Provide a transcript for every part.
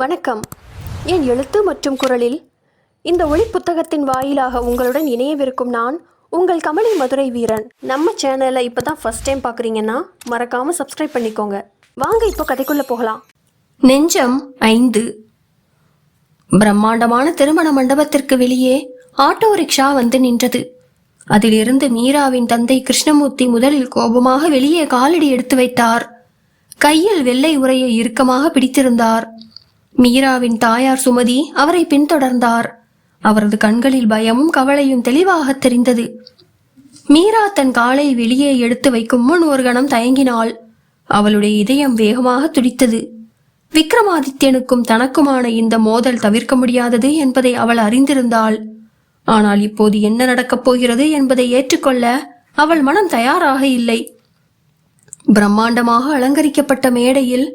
வணக்கம். என் எழுத்து மற்றும் குரலில் இந்த ஒளி புத்தகத்தின் வாயிலாக உங்களுடன் இணையவிருக்கும் நான் உங்கள் கமலி மதுரை வீரன். நம்ம சேனலை இப்போ தான் ஃபஸ்ட் டைம் பார்க்குறீங்கன்னா மறக்காமல் சப்ஸ்கிரைப் பண்ணிக்கோங்க. வாங்க இப்போ கதைக்குள்ளே போகலாம். நெஞ்சம் ஐந்து. பிரம்மாண்டமான திருமண மண்டபத்திற்கு வெளியே ஆட்டோ ரிக்ஷா வந்து நின்றது. அதிலிருந்து மீராவின் தந்தை கிருஷ்ணமூர்த்தி முதலில் கோபமாக வெளியே காலடி எடுத்து வைத்தார். கையில் வெள்ளை உரையை இறுக்கமாக பிடித்திருந்தார். மீராவின் தாயார் சுமதி அவரை பின்தொடர்ந்தார். அவரது கண்களில் பயமும் கவலையும் தெளிவாக தெரிந்தது. மீரா தன் காலை வெளியே எடுத்து வைக்கும் முன் ஒரு கணம் தயங்கினாள். அவளுடைய இதயம் வேகமாக துடித்தது. விக்ரமாதித்யனுக்கும் தனக்குமான இந்த மோதல் தவிர்க்க முடியாதது என்பதை அவள் அறிந்திருந்தாள். ஆனால் இப்போது என்ன நடக்கப் போகிறது என்பதை ஏற்றுக்கொள்ள அவள் மனம் தயாராக இல்லை. பிரம்மாண்டமாக அலங்கரிக்கப்பட்ட மேடையில்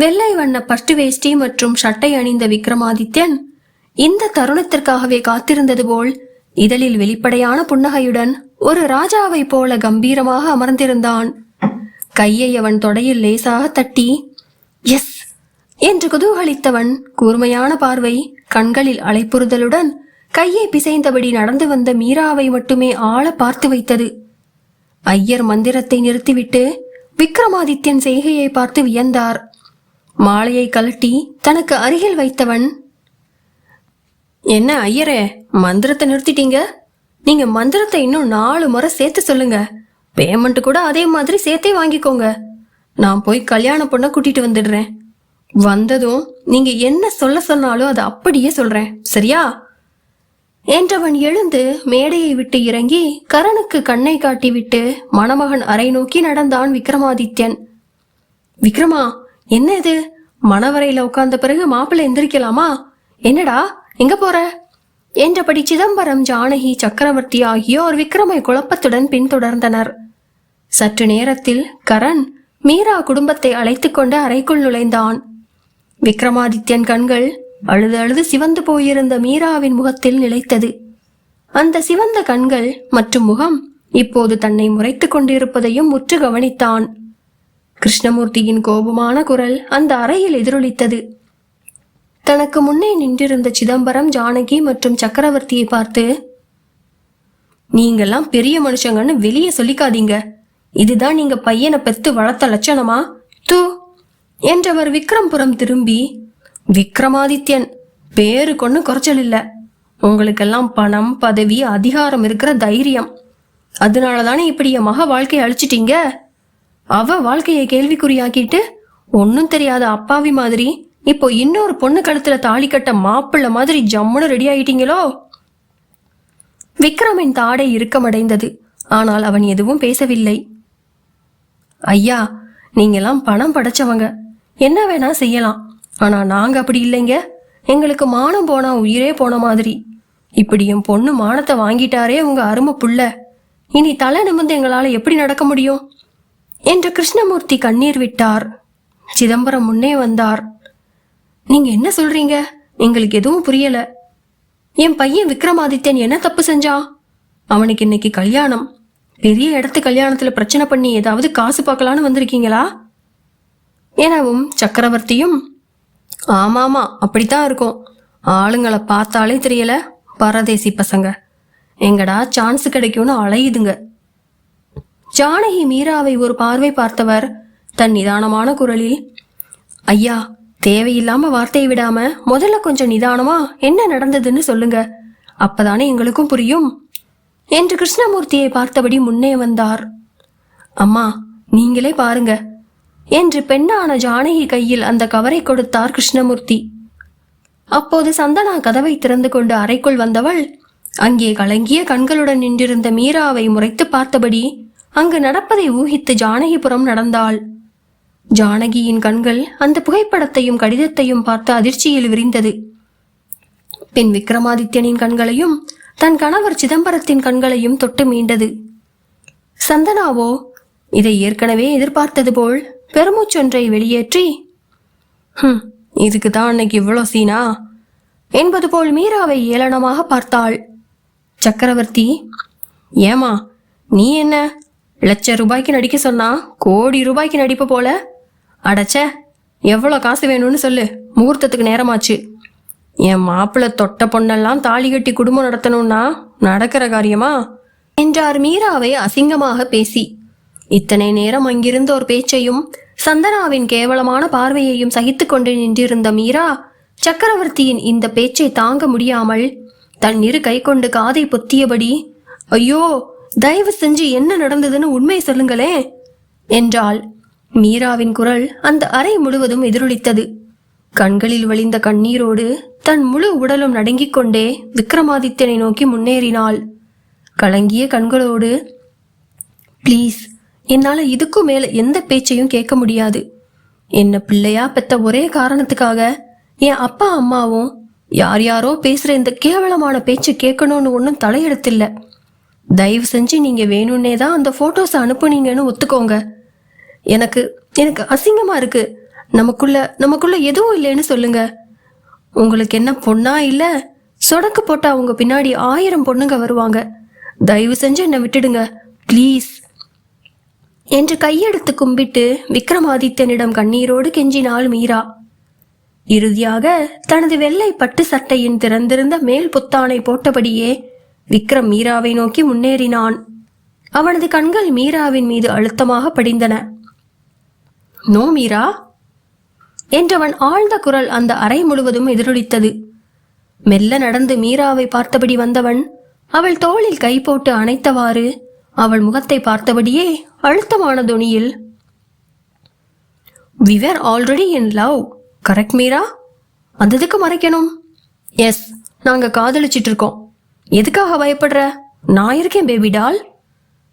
வெள்ளை வண்ண பட்டு வேஷ்டி மற்றும் சட்டை அணிந்த விக்ரமாதித்யன் இந்த தருணத்திற்காகவே காத்திருந்தது போல் இதழில் வெளிப்படையான புன்னகையுடன் ஒரு ராஜாவை போல கம்பீரமாக அமர்ந்திருந்தான். கையை அவன் தொடையில் லேசாக தட்டி எஸ் என்று குதூகலித்தவன் கூர்மையான பார்வை கண்களில் அலைப்புறுதலுடன் கையை பிசைந்தபடி நடந்து வந்த மீராவை மட்டுமே ஆள பார்த்து வைத்தது. ஐயர் மந்திரத்தை நிறுத்திவிட்டு விக்ரமாதித்யன் செய்கையை பார்த்து வியந்தார். மாலையை கழட்டி தனக்கு அருகில் வைத்தவன் என்ன ஐயரே மந்திரத்தை நிறுத்திட்டீங்க? நீங்க மந்திரத்தை இன்னும் நாலு முறை சேர்த்து சொல்லுங்க. பேமெண்ட் கூட அதே மாதிரி சேர்த்தே வாங்கிக்கோங்க. நான் போய் கல்யாண பொண்ணை கூட்டிட்டு வந்துடுறேன். வந்ததும் நீங்க என்ன சொல்ல சொன்னாலும் அதை அப்படியே சொல்றேன். சரியா? என்றவன் எழுந்து மேடையை விட்டு இறங்கி கரனுக்கு கண்ணை காட்டிவிட்டு மணமகன் அறை நோக்கி நடந்தான் விக்ரமாதித்யன். விக்ரமா என்ன இது? மணவரையில உட்கார்ந்த பிறகு மாப்பிள்ளை எந்திரிக்கலாமா? என்னடா எங்க போற? என்றபடி சிதம்பரம் ஜானகி சக்கரவர்த்தி ஆகியோர் விக்ரமை குழப்பத்துடன் பின்தொடர்ந்தனர். சற்று நேரத்தில் கரண் மீரா குடும்பத்தை அழைத்து கொண்டு அறைக்குள் நுழைந்தான். விக்ரமாதித்யன் கண்கள் அழுது அழுது சிவந்து போயிருந்த மீராவின் முகத்தில் நிலைத்தது. அந்த சிவந்த கண்கள் மற்றும் முகம் இப்போது தன்னை முறைத்துக் கொண்டிருப்பதையும் உற்று கவனித்தான். கிருஷ்ணமூர்த்தியின் கோபமான குரல் அந்த அறையில் எதிரொலித்தது. தனக்கு முன்னே நின்றிருந்த சிதம்பரம் ஜானகி மற்றும் சக்கரவர்த்தியை பார்த்து நீங்கெல்லாம் பெரிய மனுஷங்கன்னு வெளியே சொல்லிக்காதீங்க. இதுதான் நீங்க பையனை பெத்து வளர்த்த லட்சணமா? தூ! என்றவர் விக்ரம்புரம் திரும்பி விக்ரமாதித்யன் பேரு கொண்டு குறைச்சல் இல்ல. உங்களுக்கெல்லாம் பணம் பதவி அதிகாரம் இருக்கிற தைரியம். அதனால தானே இப்படி என் மக வாழ்க்கையை அழிச்சிட்டீங்க? அவ வாழ்க்கையை கேள்விக்குறியாக்கிட்டு ஒன்னும் தெரியாத அப்பாவி மாதிரி இப்போ இன்னொரு பொண்ணு கழுத்துல தாலி கட்ட மாப்பிள்ளை மாதிரி ஜம்முன்னு ரெடி ஆயிட்டீங்களோ? விக்ரமின் தாடை இறுக்கமடைந்தது. ஆனால் அவன் எதுவும் பேசவில்லை. ஐயா நீங்கெல்லாம் பணம் படைச்சவங்க. என்ன வேணா செய்யலாம். ஆனா நாங்க அப்படி இல்லைங்க. எங்களுக்கு மானம் போனா உயிரே போன மாதிரி. இப்படி என் பொண்ணு மானத்தை வாங்கிட்டாரே உங்க அருமை புள்ள. இனி தலை நிமிர்ந்து எங்களால எப்படி நடக்க முடியும்? என்று கிருஷ்ணமூர்த்தி கண்ணீர் விட்டார். சிதம்பரம் முன்னே வந்தார். நீங்க என்ன சொல்றீங்க? எங்களுக்கு எதுவும் புரியல. என் பையன் விக்ரமாதித்யன் என்ன தப்பு செஞ்சான் அவனுக்கு இன்னைக்கு கல்யாணம். பெரிய இடத்து கல்யாணத்துல பிரச்சனை பண்ணி ஏதாவது காசு பார்க்கலான்னு வந்திருக்கீங்களா? எனவும் சக்கரவர்த்தியும். ஆமாமா அப்படித்தான் இருக்கும். ஆளுங்களை பார்த்தாலே தெரியல. பரதேசி பசங்க. எங்கடா சான்ஸ் கிடைக்கும்னு அலையுதுங்க. ஜானகி மீராவை ஒரு பார்வை பார்த்தவர் தன் நிதானமான குரலில் ஐயா தேவையில்லாம வார்த்தையை விடாம முதல்ல கொஞ்சம் நிதானமா என்ன நடந்ததுன்னு சொல்லுங்க. அப்பதானே எங்களுக்கும் புரியும். என்று கிருஷ்ணமூர்த்தியை பார்த்தபடி முன்னே வந்தார். அம்மா நீங்களே பாருங்க. என்று பெண்ணான ஜானகி கையில் அந்த கவரை கொடுத்தார் கிருஷ்ணமூர்த்தி. அப்போது சந்தனா கதவை திறந்து கொண்டு அறைக்குள் வந்தவள் அங்கே கலங்கிய கண்களுடன் நின்றிருந்த மீராவை முறைத்து பார்த்தபடி அங்கு நடப்பதை ஊகித்து ஜானகிபுரம் நடந்தாள். ஜானகியின் கண்கள் அந்த புகைப்படத்தையும் கடிதத்தையும் பார்த்து அதிர்ச்சியில் விரிந்தது. பின் விக்ரமாதித்யனின் கண்களையும் தன் கணவர் சிதம்பரத்தின் கண்களையும் தொட்டு மீண்டது. சந்தனாவோ இதை ஏற்கனவே எதிர்பார்த்தது போல் பெருமூச்சொன்றை வெளியேற்றி ஹம் இதுக்கு தான் அன்னைக்கு இவ்வளோ சீனா? என்பது போல் மீராவை ஏளனமாக பார்த்தாள். சக்கரவர்த்தி ஏமா நீ என்ன? லட்ச ரூபாய்க்கு நடிக்க சொன்னா கோடி ரூபாய்க்கு நடிப்பு போல? அடச்ச எவ்வளோ காசு வேணும்னு சொல்லு. முகூர்த்தத்துக்கு நேரமாச்சு. என் மாப்பிள்ளை தொட்ட பொண்ணெல்லாம் தாலி கட்டி குடும்பம் நடத்தணும்னா நடக்கிற காரியமா? என்றார் மீராவை அசிங்கமாக பேசி. இத்தனை நேரம் அங்கிருந்த ஒரு பேச்சையும் சந்தனாவின் கேவலமான பார்வையையும் சகித்து கொண்டு நின்றிருந்த மீரா சக்கரவர்த்தியின் இந்த பேச்சை தாங்க முடியாமல் தன் இரு கை கொண்டு காதை பொத்தியபடி ஐயோ தயவு செஞ்சு என்ன நடந்ததுன்னு உண்மை சொல்லுங்களேன் என்றாள். மீராவின் குரல் அந்த அறை முழுவதும் எதிரொலித்தது. கண்களில் வழிந்த கண்ணீரோடு தன் முழு உடலும் நடுங்கிக் கொண்டே விக்ரமாதித்யனை நோக்கி முன்னேறினாள். கலங்கிய கண்களோடு ப்ளீஸ் என்னால இதுக்கும் மேல எந்த பேச்சையும் கேட்க முடியாது. என்ன பிள்ளையா பெத்த ஒரே காரணத்துக்காக என் அப்பா அம்மாவும் யார் யாரோ பேசுற இந்த கேவலமான பேச்சு கேட்கணும்னு ஒன்றும் தலையெடுத்தில்லை. தயவு செஞ்சு நீங்க வேணும்னே தான் அந்த போட்டோஸ் அனுப்புனீங்கன்னு ஒத்துக்கோங்க. எனக்கு எனக்கு அசிங்கமா இருக்கு. நமக்குள்ள நமக்குள்ள எதுவும் இல்லைன்னு சொல்லுங்க. உங்களுக்கு என்ன பொண்ணா இல்ல? சொடக்கு போட்டா உங்க பின்னாடி ஆயிரம் பொண்ணுங்க வருவாங்க. தயவு செஞ்சு என்னை விட்டுடுங்க. ப்ளீஸ் என்று கையெடுத்து கும்பிட்டு விக்ரமாதித்யனிடம் கண்ணீரோடு கெஞ்சினாள் மீரா. இறுதியாக தனது வெள்ளை பட்டு சட்டையின் திறந்திருந்த மேல் புத்தானை போட்டபடியே விக்ரம் மீராவை நோக்கி முன்னேறினான். அவனது கண்கள் மீராவின் மீது அழுத்தமாக படிந்தன. நோ மீரா என்றவன் ஆழ்ந்த குரல் அந்த அறை முழுவதும் எதிரொலித்தது. மெல்ல நடந்து மீராவை பார்த்தபடி வந்தவன் அவள் தோளில் கை போட்டு அணைத்தவாறு அவள் முகத்தை பார்த்தபடியே அழுத்தமான தொனியில் we were already in love correct Meera? அந்ததுக்கு மறைக்கணும். எஸ் நாங்க காதலிச்சிட்டு இருக்கோம் எதுக்காக பயப்படுற? நான் இருக்கேன் பேபி டால்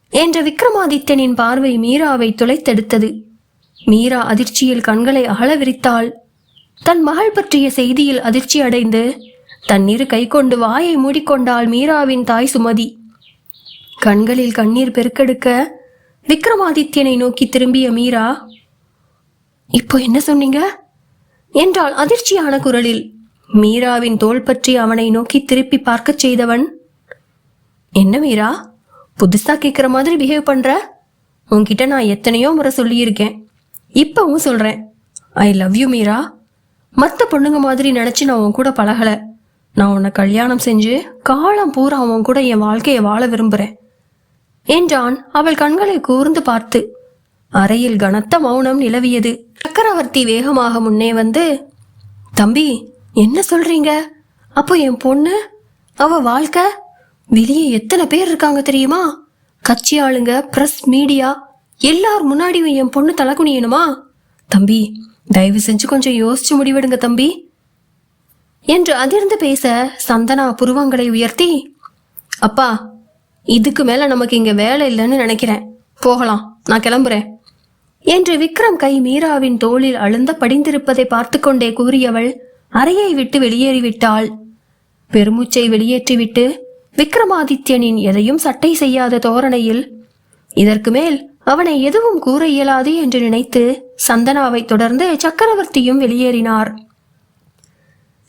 என்ற விக்ரமாதித்யனின் பார்வை மீராவை துளைத்தெடுத்தது. மீரா அதிர்ச்சியில் கண்களை அகல விரித்தாள். தன் மகள் பற்றிய செய்தியில் அதிர்ச்சி அடைந்து தண்ணீர் கை கொண்டு வாயை மூடிக்கொண்டாள் மீராவின் தாய் சுமதி. கண்களில் கண்ணீர் பெருக்கெடுக்க விக்ரமாதித்யனை நோக்கி திரும்பிய மீரா இப்போ என்ன சொன்னீங்க? என்றால் அதிர்ச்சியான குரலில். மீராவின் தோள் பற்றி அவனை நோக்கி திருப்பி பார்க்கச் செய்தவன்? என்ன மீரா புதுசா கேட்குற மாதிரி பிஹேவ் பண்ற? உன்கிட்ட நான் எத்தனையோ முறை சொல்லியிருக்கேன். இப்பவும் சொல்றேன். I love you Meera. மற்ற பொண்ணுங்க மாதிரி நினைச்சு நான் உன் கூட பழகல. நான் உன்னை கல்யாணம் செஞ்சு காலம் பூரா அவன் கூட என் வாழ்க்கையை வாழ விரும்புறேன். என்றான் அவள் கண்களை கூர்ந்து பார்த்து. அறையில் கனத்த மௌனம் நிலவியது. சக்கரவர்த்தி வேகமாக முன்னே வந்து தம்பி என்ன சொல்றீங்க? அப்போ என் பொண்ணு அவ வாழ்க்கை? வெளியே எத்தனை பேர் இருக்காங்க தெரியுமா? கட்சி ஆளுங்க பிரஸ் மீடியா எல்லார் முன்னாடியும் என் பொண்ணு தலை குனியணுமா? தம்பி தயவு செஞ்சு கொஞ்சம் யோசிச்சு முடிவெடுங்க தம்பி. என்று அதிர்ந்து பேச சந்தனா புருவங்களை உயர்த்தி அப்பா இதுக்கு மேல நமக்கு இங்க வேலை இல்லைன்னு நினைக்கிறேன். போகலாம் நான் கிளம்புறேன். என்று விக்ரம் கை மீராவின் தோளில் அழுந்த படிந்திருப்பதை பார்த்து கொண்டே கூறியவள் அறையை விட்டு வெளியேறிவிட்டாள். பெருமூச்சை வெளியேற்றிவிட்டு விக்ரமாதித்யனின் எதையும் சட்டை செய்யாத தோரணையில் இதற்கு மேல் அவனை எதுவும் கூற இயலாது என்று நினைத்து சந்தனாவை தொடர்ந்து சக்கரவர்த்தியும் வெளியேறினார்.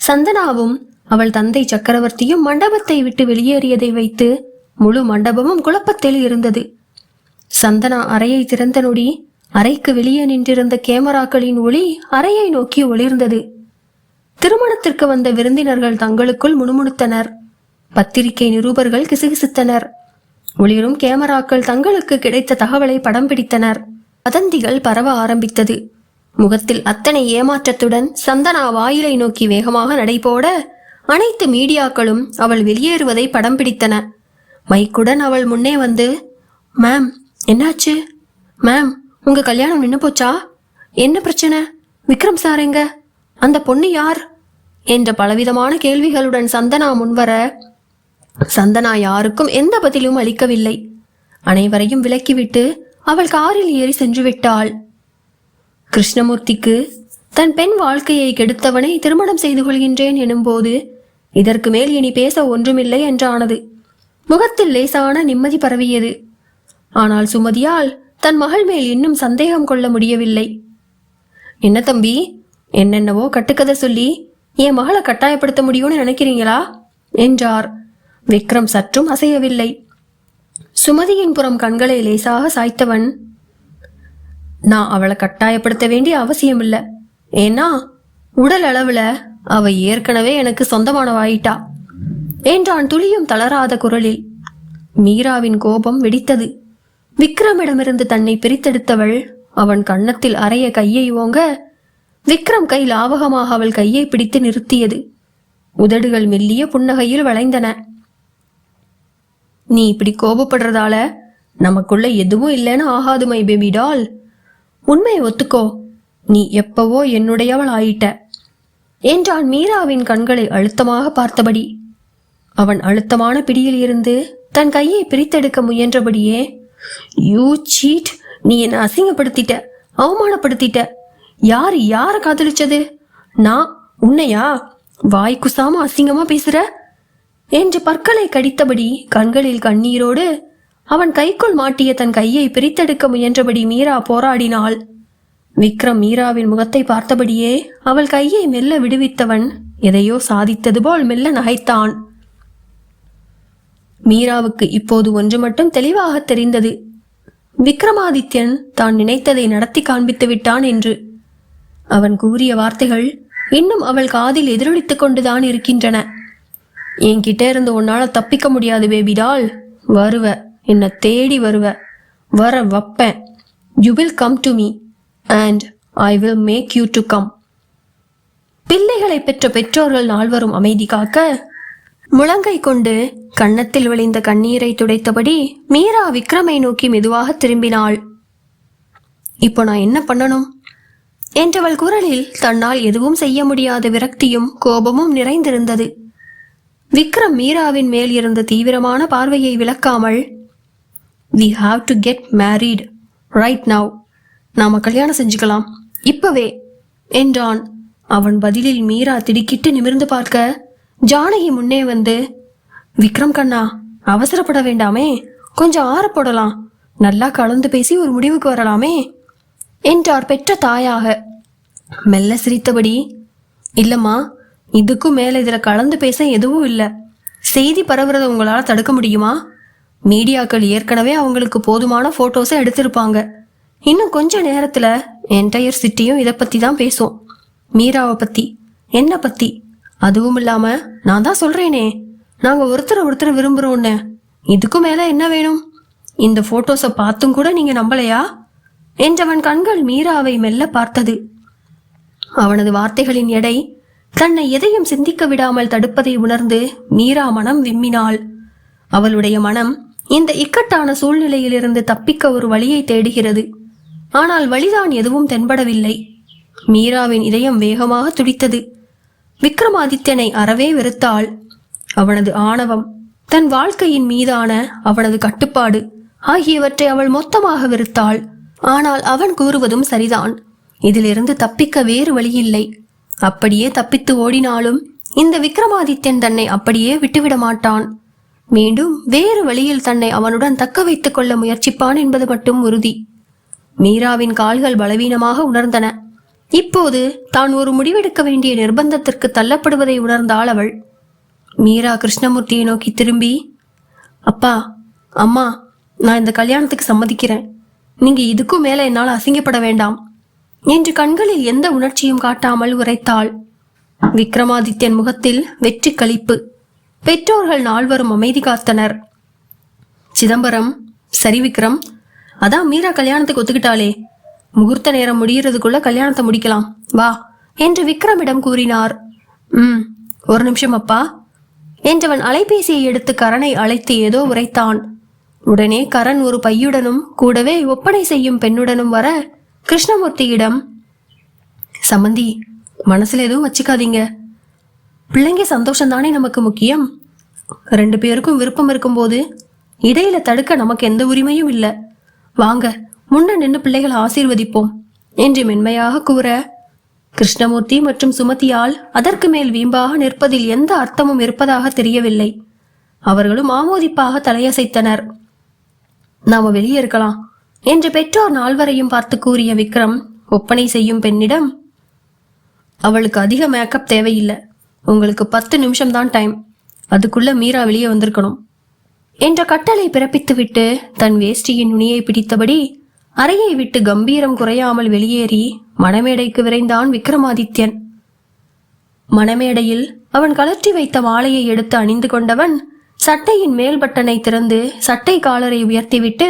சந்தனாவும் அவள் தந்தை சக்கரவர்த்தியும் மண்டபத்தை விட்டு வெளியேறியதை வைத்து முழு மண்டபமும் குழப்பத்தில் இருந்தது. சந்தனா அறையை திறந்த நொடி அறைக்கு வெளியே நின்றிருந்த கேமராக்களின் ஒளி அறையை நோக்கி ஒளிர்ந்தது. திருமணத்திற்கு வந்த விருந்தினர்கள் தங்களுக்குள் முணுமுணுத்தனர். பத்திரிகை நிருபர்கள் கிசுகிசுத்தனர். ஒளிரும் கேமராக்கள் தங்களுக்கு கிடைத்த தகவலை படம் பிடித்தனர். வதந்திகள் பரவ ஆரம்பித்தது. முகத்தில் அத்தனை ஏமாற்றத்துடன் சந்தனா வாயிலை நோக்கி வேகமாக நடைபோட அனைத்து மீடியாக்களும் அவள் வெளியேறுவதை படம் பிடித்தன. மைக்குடன் அவள் முன்னே வந்து மேம் என்னாச்சு? மேம் உங்க கல்யாணம் நின்னு போச்சா? என்ன பிரச்சனை? விக்ரம் சார் எங்க? அந்த பொண்ணு யார்? என்ற பலவிதமான கேள்விகளுடன் சந்தனா முன்வர சந்தனா யாருக்கும் எந்த பதிலும் அளிக்கவில்லை. அனைவரையும் விலக்கிவிட்டு அவள் காரில் ஏறி சென்று விட்டாள் கிருஷ்ணமூர்த்திக்கு தன் பெண் வாழ்க்கையை கெடுத்தவனை திருமணம் செய்து கொள்கின்றேன் எனும்போது இதற்கு மேல் இனி பேச ஒன்றுமில்லை என்றானது. முகத்தில் லேசான நிம்மதி பரவியது. ஆனால் சுமதியால் தன் மகள் மேல் இன்னும் சந்தேகம் கொள்ள முடியவில்லை. என்ன தம்பி என்னென்னவோ கட்டுக்கதை சொல்லி என் மகளை கட்டாயப்படுத்த முடியும்னு நினைக்கிறீங்களா? என்றார். விக்ரம் சற்றும் அசையவில்லை. சுமதியின் புறம் கண்களை லேசாக சாய்த்தவன் நான் அவளை கட்டாயப்படுத்த வேண்டிய அவசியம் இல்லை ஏன்னா உடல் அளவுல அவ ஏற்கனவே எனக்கு சொந்தமானவாயிட்டா என்றான் துளியும் தளராத குரலில். மீராவின் கோபம் வெடித்தது. விக்ரமிடமிருந்து தன்னை பிரித்தெடுத்தவள் அவன் கன்னத்தில் அறைய கையை ஓங்க விக்ரம் கை லாவகமாக அவள் கையை பிடித்து நிறுத்தியது. உதடுகள் மெல்லிய புன்னகையில் வளைந்தன. நீ இப்படி கோபப்படுறதால நமக்குள்ள எதுவும் இல்லைன்னு ஆகாது மை பேபி டால். உண்மையை ஒத்துக்கோ. நீ எப்பவோ என்னுடையவள் ஆயிட்ட. என்றான் மீராவின் கண்களை அழுத்தமாக பார்த்தபடி. அவன் அழுத்தமான பிடியில் இருந்து தன் கையை பிரித்தெடுக்க முயன்றபடியே யூ சீட் நீ என்னை அசிங்கப்படுத்திட்ட அவமானப்படுத்திட்ட. யார் யாரை காதலிச்சது? நான் உன்னையா? வாய் குசாம அசிங்கமா பேசுற? என்று பற்களை கடித்தபடி கண்களில் கண்ணீரோடு அவன் கைக்குள் மாட்டிய தன் கையை பிரித்தெடுக்க முயன்றபடி மீரா போராடினாள். விக்ரம் மீராவின் முகத்தை பார்த்தபடியே அவள் கையை மெல்ல விடுவித்தவன் எதையோ சாதித்தது போல் மெல்ல நகைத்தான். மீராவுக்கு இப்போது ஒன்று மட்டும் தெளிவாக தெரிந்தது. விக்ரமாதித்யன் தான் நினைத்ததை நடத்தி காண்பித்து விட்டான் என்று. அவன் கூறிய வார்த்தைகள் இன்னும் அவள் காதில் எதிரொலித்துக் கொண்டுதான் இருக்கின்றன. என்கிட்ட இருந்து உன்னால தப்பிக்க முடியாது பேபிடால். வருவ. என்னை தேடி வருவ. வர வப்பேன். You will come to me and I will make you to come பிள்ளைகளை பெற்ற பெற்றோர்கள் நால்வரும் அமைதி காக்க முழங்கை கொண்டு கன்னத்தில் விளைந்த கண்ணீரை துடைத்தபடி மீரா விக்ரமை நோக்கி மெதுவாக திரும்பினாள். இப்போ நான் என்ன பண்ணணும்? என்றவள் குரலில் தன்னால் எதுவும் செய்ய முடியாத விரக்தியும் கோபமும் நிறைந்திருந்தது. விக்ரம் மீராவின் மேல் இருந்த தீவிரமான பார்வையை விளக்காமல் we have to get married right now நாம கல்யாணம் செஞ்சுக்கலாம். இப்பவே என்றான். அவன் பதிலில் மீரா திடுக்கிட்டு நிமிர்ந்து பார்க்க ஜானகி முன்னே வந்து விக்ரம் கண்ணா அவசரப்பட வேண்டாமே. கொஞ்சம் ஆற போடலாம். நல்லா கலந்து பேசி ஒரு முடிவுக்கு வரலாமே. என்றார் பெற்ற தாயாக. மெல்ல சிரித்தபடி இல்லம்மா இதுக்கும் மேல இதில் கலந்து பேச எதுவும் இல்லை. செய்தி பரவுறதை உங்களால் தடுக்க முடியுமா? மீடியாக்கள் ஏற்கனவே அவங்களுக்கு போதுமான ஃபோட்டோஸை எடுத்திருப்பாங்க. இன்னும் கொஞ்ச நேரத்தில் என்டையர் சிட்டியும் இதை பற்றி தான் பேசும். மீராவை பற்றி என்ன பற்றி அதுவும் இல்லாமல் நான் தான் சொல்கிறேனே நாங்கள் ஒருத்தரை ஒருத்தர் விரும்புகிறோன்னு இதுக்கும் மேலே என்ன வேணும்? இந்த ஃபோட்டோஸை பார்த்தும் கூட நீங்கள் நம்பலையா? என்றவன் கண்கள் மீராவை மெல்ல பார்த்தது. அவனது வார்த்தைகளின் எடை தன்னை எதையும் சிந்திக்க விடாமல் தடுப்பதை உணர்ந்து மீரா மனம் விம்மினாள். அவளுடைய மனம் இந்த இக்கட்டான சூழ்நிலையிலிருந்து தப்பிக்க ஒரு வழியை தேடுகிறது. ஆனால் வழிதான் எதுவும் தென்படவில்லை. மீராவின் இதயம் வேகமாக துடித்தது. விக்ரமாதித்யனை அறவே வெறுத்தாள். அவனது ஆணவம் தன் வாழ்க்கையின் மீதான அவனது கட்டுப்பாடு ஆகியவற்றை அவள் மொத்தமாக வெறுத்தாள். ஆனால் அவன் கூறுவதும் சரிதான். இதிலிருந்து தப்பிக்க வேறு வழியில்லை. அப்படியே தப்பித்து ஓடினாலும் இந்த விக்ரமாதித்யன் தன்னை அப்படியே விட்டுவிட மாட்டான். மீண்டும் வேறு வழியில் தன்னை அவனுடன் தக்க வைத்துக் கொள்ள முயற்சிப்பான் என்பது மட்டும் உறுதி. மீராவின் கால்கள் பலவீனமாக உணர்ந்தன. இப்போது தான் ஒரு முடிவெடுக்க வேண்டிய நிர்பந்தத்திற்கு தள்ளப்படுவதை உணர்ந்தாள் அவள். மீரா கிருஷ்ணமூர்த்தியை நோக்கி திரும்பி அப்பா அம்மா நான் இந்த கல்யாணத்துக்கு சம்மதிக்கிறேன். நீங்க இதுக்கும் மேல என்னால் அசிங்கப்பட வேண்டாம். என்று கண்களில் எந்த உணர்ச்சியும் காட்டாமல் உரைத்தாள். விக்ரமாதித்யன் முகத்தில் வெற்றி களிப்பு பெற்றோர்கள் நால்வரும் அமைதி காத்தனர். சிதம்பரம் சரி விக்ரம் அதான் மீரா கல்யாணத்துக்கு ஒத்துக்கிட்டாளே. முகூர்த்த நேரம் முடியறதுக்குள்ள கல்யாணத்தை முடிக்கலாம். வா என்று விக்ரமிடம் கூறினார். ம் ஒரு நிமிஷம் அப்பா. என்றவன் அலைபேசியை எடுத்து கரனை அழைத்து ஏதோ உரைத்தான். உடனே கரண் ஒரு பையுடனும் கூடவே ஒப்பனை செய்யும் பெண்ணுடனும் வர கிருஷ்ணமூர்த்தியிடம் சம்மந்தி மனசுல எதுவும் வச்சுக்காதீங்க. பிள்ளைங்க சந்தோஷம் தானே நமக்கு முக்கியம். ரெண்டு பேருக்கும் விருப்பம் இருக்கும்போது இடையில தடுக்க நமக்கு எந்த உரிமையும் இல்லை. வாங்க முன்ன நின்று பிள்ளைகளை ஆசீர்வதிப்போம் என்று மென்மையாக கூற கிருஷ்ணமூர்த்தி மற்றும் சுமதியால் அதற்கு மேல் வீம்பாக நிற்பதில் எந்த அர்த்தமும் இருப்பதாக தெரியவில்லை. அவர்களும் ஆமோதிப்பாக தலையசைத்தனர். நாம வெளியே இருக்கலாம். என்று பெற்றோர் நால்வரையும் பார்த்து கூறிய விக்ரம் ஒப்பனை செய்யும் பெண்ணிடம் அவளுக்கு அதிக மேக்கப் தேவையில்லை. உங்களுக்கு பத்து நிமிஷம் தான் டைம் அதுக்குள்ள மீரா வெளியே வந்திருக்கணும். என்ற கட்டளை பிறப்பித்துவிட்டு தன் வேஷ்டியின் நுனியை பிடித்தபடி அறையை விட்டு கம்பீரம் குறையாமல் வெளியேறி மணமேடைக்கு விரைந்தான் விக்ரமாதித்யன். மணமேடையில் அவன் கலற்றி வைத்த மாலையை எடுத்து அணிந்து கொண்டவன் சட்டையின் மேல் பட்டனை திறந்து சட்டை காலரை உயர்த்திவிட்டு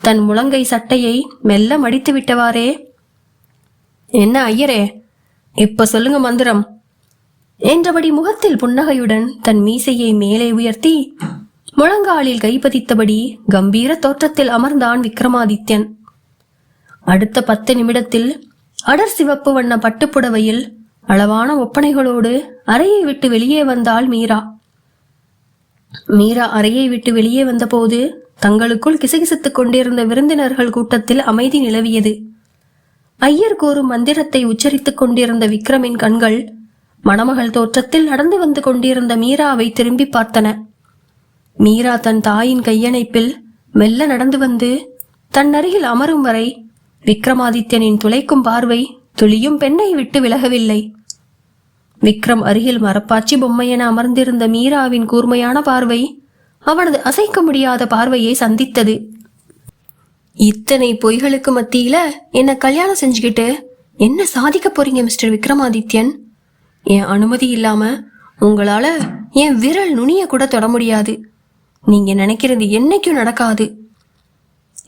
தன் முழங்கை சட்டையை மெல்ல மடித்து விட்டவாறே. என்ன ஐயரே இப்ப சொல்லுங்க மந்திரம். என்றபடி முகத்தில் புன்னகையுடன் தன் மீசையை மேலே உயர்த்தி முழங்காலில் கைப்பதித்தபடி கம்பீர தோற்றத்தில் அமர்ந்தான் விக்ரமாதித்யன். அடுத்த பத்து நிமிடத்தில் அடர் சிவப்பு வண்ண பட்டுப்புடவையில் அளவான ஒப்பனைகளோடு அறையை விட்டு வெளியே வந்தாள் மீரா. மீரா அறையை விட்டு வெளியே வந்தபோது தங்களுக்குள் கிசுகிசுத்துக் கொண்டிருந்த விருந்தினர்கள் கூட்டத்தில் அமைதி நிலவியது. ஐயர் கூறும் மந்திரத்தை உச்சரித்துக் கொண்டிருந்த விக்ரமின் கண்கள் மணமகள் தோற்றத்தில் நடந்து வந்து கொண்டிருந்த மீராவை திரும்பி பார்த்தன. மீரா தன் தாயின் கையணைப்பில் மெல்ல நடந்து வந்து தன் அருகில் அமரும் வரை விக்ரமாதித்யனின் துளைக்கும் பார்வை துளியும் பெண்ணை விட்டு விலகவில்லை. விக்ரம் அருகில் மரப்பாச்சி பொம்மையென அமர்ந்திருந்த மீராவின் கூர்மையான பார்வை அவனது அசைக்க முடியாத பார்வையை சந்தித்தது. இத்தனை பொய்களுக்கு மத்தியில என்ன கல்யாணம் செஞ்சுக்கிட்டு என்ன சாதிக்க போறீங்க மிஸ்டர் விக்ரமாதித்யன்? என் அனுமதி இல்லாம உங்களால என் விரல் நுனிய கூட தொட முடியாது. நீங்க நினைக்கிறது என்னைக்கும் நடக்காது.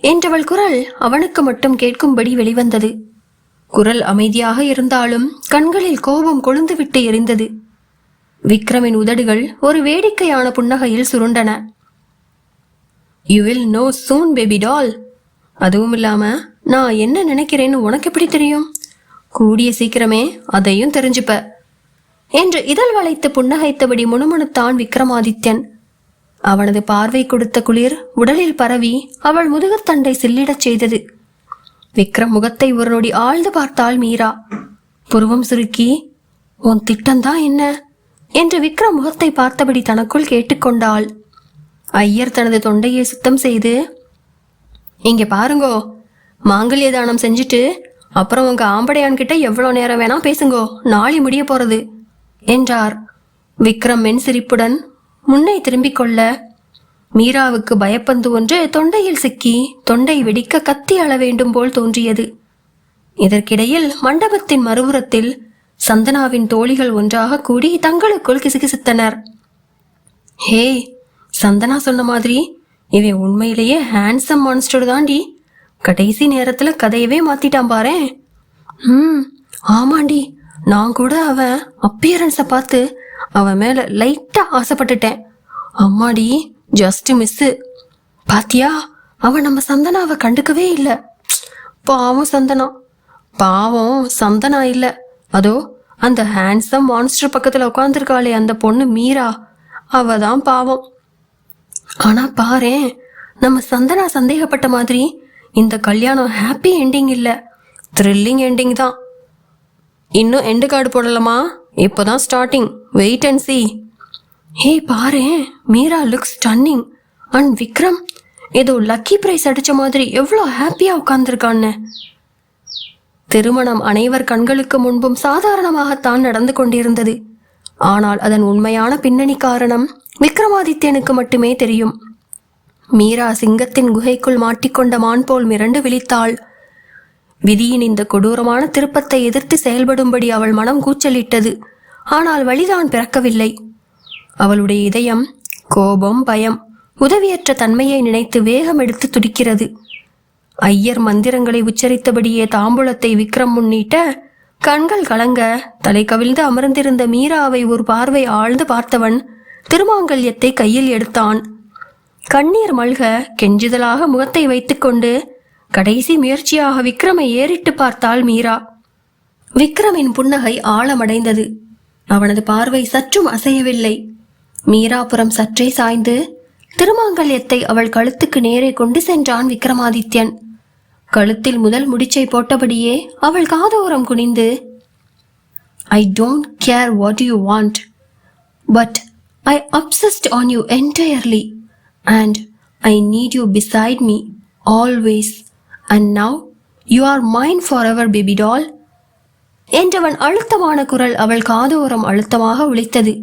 என்றவள் குரல் அவனுக்கு மட்டும் கேட்கும்படி வெளிவந்தது. குரல் அமைதியாக இருந்தாலும் கண்களில் கோபம் கொழுந்துவிட்டு எரிந்தது. விக்ரமின் உதடுகள் ஒரு வேடிக்கையான புன்னகையில் சுருண்டன. You will know soon baby doll அதுவும் இல்லாம நான் என்ன நினைக்கிறேன்னு உனக்கு எப்படி தெரியும்? கூடிய சீக்கிரமே அதையும் தெரிஞ்சுப்ப. என்று இதழ் வளைத்து புன்னகைத்தபடி முணுமுணுத்தான் விக்ரமாதித்யன். அவனது பார்வை கொடுத்த குளிர் உடலில் பரவி அவள் முதுகுத்தண்டை சில்லிடச் செய்தது. விக்ரம் முகத்தை ஒரு நொடி ஆழ்ந்து பார்த்தாள் மீரா. புருவம் சுருக்கி உன் திட்டம்தான் என்ன? என்று விக்ரம் முகத்தை பார்த்தபடி தனக்குள் கேட்டுக்கொண்டாள். ஐயர் தனது தொண்டையை சுத்தம் செய்து இங்க பாருங்கோ மாங்கல்ய தானம் செஞ்சுட்டு அப்புறம் உங்க ஆம்படையான் கிட்ட எவ்வளவு நேரம் வேணா பேசுங்கோ நாளை முடிய போறது என்றார். விக்ரம் மென் சிரிப்புடன் முன்னே திரும்பிக் கொள்ள மீராவுக்கு பயப்பந்து ஒன்று தொண்டையில் சிக்கி தொண்டை வெடிக்க கத்தி அள வேண்டும் போல் தோன்றியது. இதற்கிடையில் மண்டபத்தின் மறுபுறத்தில் சந்தனாவின் தோழிகள் ஒன்றாக கூடி தங்களுக்குள் கிசுகிசுத்தனர். ஹே சந்தனா சொன்ன மாதிரி இவன் உண்மையிலேயே ஹேண்ட்ஸம் மான்ஸ்டர் தாண்டி கடைசி நேரத்துல கதையவே மாத்திட்டான் பாரேன் ம் ஆமாண்டி நான் கூட அவன் அப்பியரன்ஸை பார்த்து அவன் மேல லைட்டா ஆசைப்பட்டுட்டேன். அம்மாடி ஜஸ்ட் மிஸ்ஸு பாத்தியா? அவன் நம்ம சந்தனாவை கண்டுக்கவே இல்லை. பாவம் சந்தனா. பாவம் சந்தனா இல்லை. அதோ அந்த ஹேண்ட்ஸம் மான்ஸ்டர் பக்கத்தில் உட்காந்துருக்காளே அந்த பொண்ணு மீரா. அவ தான் பாவம். ஆனால் பாரேன் நம்ம சந்தனா சந்தேகப்பட்ட மாதிரி இந்த கல்யாணம் ஹாப்பி எண்டிங் இல்லை. த்ரில்லிங் எண்டிங் தான். இன்னும் எண்டு கார்டு போடலாமா? இப்போதான் starting wait and see hey பாரேன் Meera looks stunning and Vikram ஏதோ லக்கி பிரைஸ் அடிச்ச மாதிரி எவ்வளோ ஹாப்பியாக உட்காந்துருக்கான்னு திருமணம் அனைவர் கண்களுக்கு முன்பும் சாதாரணமாகத்தான் நடந்து கொண்டிருந்தது. ஆனால் அதன் உண்மையான பின்னணி காரணம் விக்ரமாதித்யனுக்கு மட்டுமே தெரியும். மீரா சிங்கத்தின் குகைக்குள் மாட்டிக்கொண்ட மான் போல் மிரண்டு விழித்தாள். விதியின் இந்த கொடூரமான திருப்பத்தை எதிர்த்து செயல்படும்படி அவள் மனம் கூச்சலிட்டது. ஆனால் வழிதான் பிறக்கவில்லை. அவளுடைய இதயம் கோபம் பயம் உதவியற்ற தன்மையை நினைத்து வேகம் எடுத்து துடிக்கிறது. ஐயர் மந்திரங்களை உச்சரித்தபடியே தாம்பூலத்தை விக்ரம் முன்னிட்ட கண்கள் கலங்க தலை கவிழ்ந்து அமர்ந்திருந்த மீராவை ஒரு பார்வை ஆழ்ந்து பார்த்தவன் திருமாங்கல்யத்தை கையில் எடுத்தான். கண்ணீர் மல்க கெஞ்சுதலாக முகத்தை வைத்துக்கொண்டு கடைசி முயற்சியாக விக்ரமை ஏறிட்டு பார்த்தாள் மீரா. விக்ரமின் புன்னகை ஆழமடைந்தது. அவனது பார்வை சற்றும் அசையவில்லை. மீராபுரம் சற்றே சாய்ந்து திருமாங்கல்யத்தை அவள் கழுத்துக்கு நேரே கொண்டு சென்றான் விக்ரமாதித்யன். கழுத்தில் முதல் முடிச்சை போட்டபடியே அவள் காதோரம் குனிந்து I don't care what you want but I obsessed on you entirely and I need you beside me always and now you are mind for ever baby doll என்றவன் அழுத்தமான குரல் அவள் காதோரம் அழுத்தமாக ஒழித்தது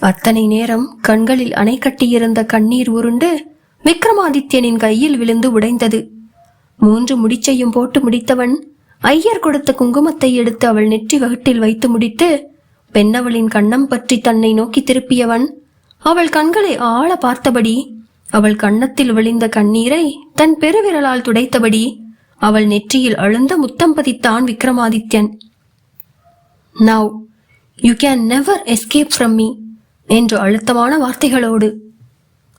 அத்தனை நேரம் கண்களில் அணை கட்டியிருந்த கண்ணீர் உருண்டு விக்ரமாதித்யனின் கையில் விழுந்து உடைந்தது. மூன்று முடிச்சையும் போட்டு முடித்தவன் ஐயர் கொடுத்த குங்குமத்தை எடுத்து அவள் நெற்றி வகுட்டில் வைத்து முடித்து பெண்ணவளின் கண்ணம் பற்றி தன்னை நோக்கி திருப்பியவன் அவள் கண்களை ஆழ பார்த்தபடி அவள் கன்னத்தில் விழிந்த கண்ணீரை தன் பெருவிரலால் துடைத்தபடி அவள் நெற்றியில் அழுந்த முத்தம் பதித்தான் Vikramadityan. Now you can never escape from me என்று அழுத்தமான வார்த்தைகளோடு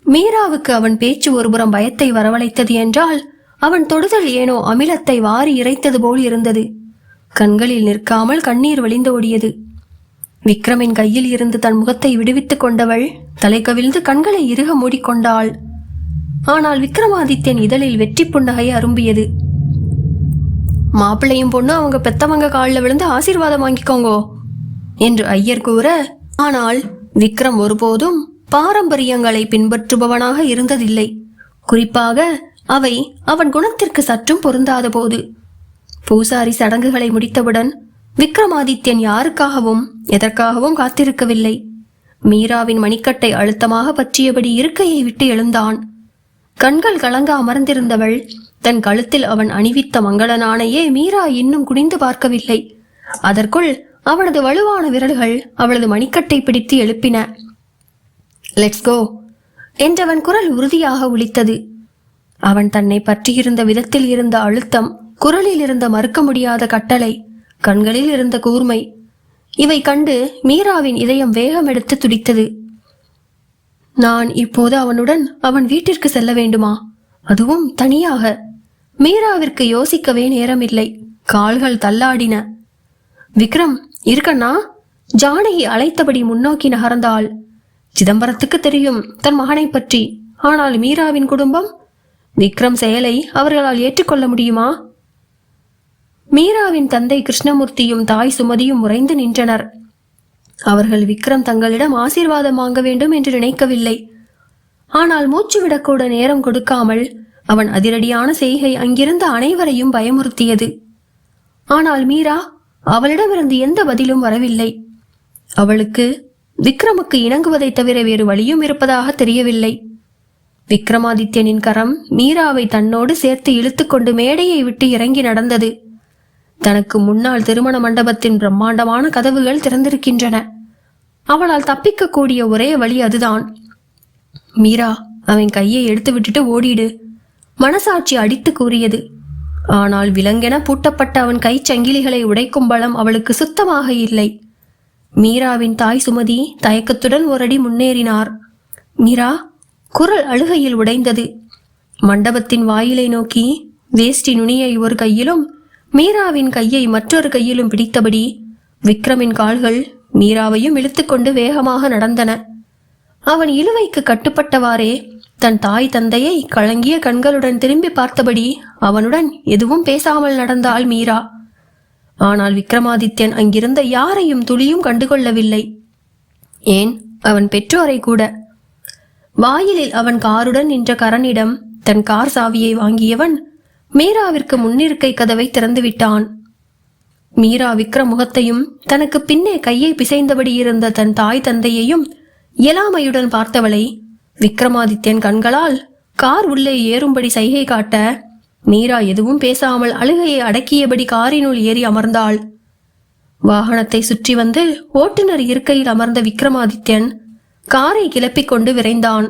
மீராவுக்கு அவன் பேச்சு ஒருபுறம் பயத்தை வரவழைத்தது என்றால் அவன் தொடுதல் ஏனோ அமிலத்தை வாரி இறைத்தது போல் இருந்தது. கண்களில் நிற்காமல் கண்ணீர் வழிந்தோடியது விக்ரமின் கையில் இருந்து தன் முகத்தை விடுவித்துக் கொண்டவள் தலை கவிழ்ந்து கண்களை இறுக மூடிக்கொண்டாள். ஆனால் விக்ரமாதித்யன் இதழில் வெற்றி புன்னகை அரும்பியது. மாப்பிள்ளையும் பொண்ணு அவங்க பெத்தவங்க காலில் விழுந்து ஆசீர்வாதம் வாங்கிக்கோங்கோ என்று ஐயர் கூற ஆனால் விக்ரம் ஒருபோதும் பாரம்பரியங்களை பின்பற்றுபவனாக இருந்ததில்லை. குறிப்பாக அவை அவன் குணத்திற்கு சற்றும் பொருந்தாத போது. பூசாரி சடங்குகளை முடித்தவுடன் விக்ரமாதித்யன் யாருக்காகவும் எதற்காகவும் காத்திருக்கவில்லை. மீராவின் மணிக்கட்டை அழுத்தமாக பற்றியபடி இருக்கையை விட்டு எழுந்தான். கண்கள் கலங்க அமர்ந்திருந்தவள் தன் கழுத்தில் அவன் அணிவித்த மங்கள நாணையே மீரா இன்னும் குனிந்து பார்க்கவில்லை. அதற்குள் அவனது வலுவான விரல்கள் அவளது மணிக்கட்டை பிடித்து எழுப்பின. லெட்ஸ் கோ என்றவன் குரல் உறுதியாக ஒலித்தது. அவன் தன்னை பற்றியிருந்த விதத்தில் இருந்த அழுத்தம் குரலில் இருந்த மறுக்க முடியாத கட்டளை கண்களில் இருந்த கூர்மை இவை கண்டு மீராவின் இதயம் வேகம் எடுத்து துடித்தது. நான் இப்போது அவனுடன் அவன் வீட்டிற்கு செல்ல வேண்டுமா? அதுவும் தனியாக. மீராவிற்கு யோசிக்கவே நேரமில்லை. கால்கள் தள்ளாடின. விக்ரம் இருக்கண்ணா? ஜானகி அழைத்தபடி முன்னோக்கி நகர்ந்தாள். சிதம்பரத்துக்கு தெரியும் தன் மகனை பற்றி. ஆனால் மீராவின் குடும்பம்? விக்ரம் செயலை அவர்களால் ஏற்றுக்கொள்ள முடியுமா? மீராவின் தந்தை கிருஷ்ணமூர்த்தியும் தாய் சுமதியும் உறைந்து நின்றனர். அவர்கள் விக்ரம் தங்களிடம் ஆசீர்வாதம் வாங்க வேண்டும் என்று நினைக்கவில்லை. ஆனால் மூச்சு விடக்கூட நேரம் கொடுக்காமல் அவன் அதிரடியான செய்கை அங்கிருந்த அனைவரையும் பயமுறுத்தியது. ஆனால் மீரா அவளிடமிருந்து எந்த பதிலும் வரவில்லை. அவளுக்கு விக்ரமுக்கு இணங்குவதைத் தவிர வேறு வழியும் இருப்பதாக தெரியவில்லை. விக்ரமாதித்யனின் கரம் மீராவை தன்னோடு சேர்த்து இழுத்துக்கொண்டு மேடையை விட்டு இறங்கி நடந்தது. தனக்கு முன்னால் திருமண மண்டபத்தின் பிரம்மாண்டமான கதவுகள் திறந்திருக்கின்றன. அவளால் தப்பிக்கக்கூடிய ஒரே வழி அதுதான். மீரா அவன் கையை எடுத்து விட்டுட்டு ஓடிடு. மனசாட்சி அடித்து கூறியது. ஆனால் விலங்கென பூட்டப்பட்ட அவன் கைச்சங்கிலிகளை உடைக்கும் பலம் அவளுக்கு சுத்தமாக இல்லை. மீராவின் தாய் சுமதி தயக்கத்துடன் ஒரு அடி முன்னேறினார். மீரா குரல் அழுகையில் உடைந்தது. மண்டபத்தின் வாயிலை நோக்கி வேஷ்டி நுனியை ஒரு கையிலும் மீராவின் கையை மற்றொரு கையிலும் பிடித்தபடி விக்ரமின் கால்கள் மீராவையும் இழுத்துக்கொண்டு வேகமாக நடந்தன. அவன் இழுவைக்கு கட்டுப்பட்டவாறே தன் தாய் தந்தையை கலங்கிய கண்களுடன் திரும்பி பார்த்தபடி அவனுடன் எதுவும் பேசாமல் நடந்தாள் மீரா. ஆனால் விக்ரமாதித்யன் அங்கிருந்த யாரையும் துளியும் கண்டுகொள்ளவில்லை. ஏன்? அவன் பெற்றோரை கூட. வாயிலில் அவன் காருடன் நின்ற கரனிடம் தன் கார் சாவியை வாங்கியவன் மீராவிற்கு முன்னிருக்கை கதவை திறந்து விட்டான் மீரா விக்ரம் முகத்தையும் தனக்கு பின்னே கையை பிசைந்தபடி இருந்த தன் தாய் தந்தையையும் இயலாமையுடன் பார்த்தவளை விக்ரமாதித்யன் கண்களால் கார் உள்ளே ஏறும்படி சைகை காட்ட மீரா எதுவும் பேசாமல் அழுகையை அடக்கியபடி காரினுள் ஏறி அமர்ந்தாள். வாகனத்தை சுற்றி வந்து ஓட்டுநர் இருக்கையில் அமர்ந்த விக்ரமாதித்யன் காரை கிளப்பிக் கொண்டு விரைந்தான்.